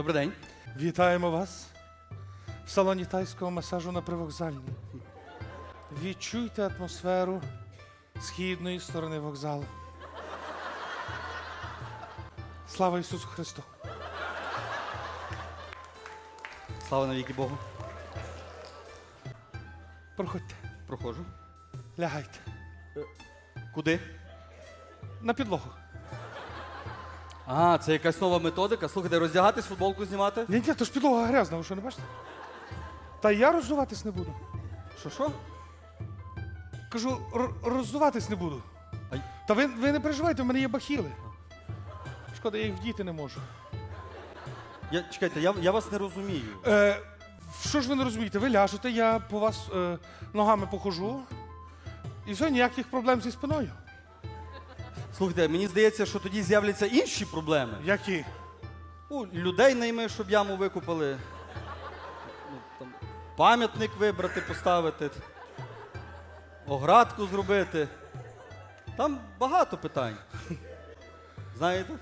Добрий день. Вітаємо вас в салоні тайського масажу на привокзальній. Відчуйте атмосферу східної сторони вокзалу. Слава Ісусу Христу! Слава навіки Богу. Проходьте, Проходжу. лягайте Куди? на підлогу. А, це якась нова методика. Слухайте, роздягатись, футболку знімати? Ні, ні, то ж підлога грязна, ви що не бачите? Та я роззуватись не буду. Що що? Кажу, р- роззуватись не буду. Ай. Та ви, ви не переживайте, в мене є бахіли. Шкода, я їх вдіти не можу. Я, чекайте, я, я вас не розумію. Е, що ж ви не розумієте? Ви ляжете, я по вас е, ногами похожу. І все, ніяких проблем зі спиною. Слухайте, мені здається, що тоді з'являться інші проблеми. Які? У людей найми, щоб яму викупали. Ну, там, пам'ятник вибрати, поставити. Оградку зробити. Там багато питань. Знаєте?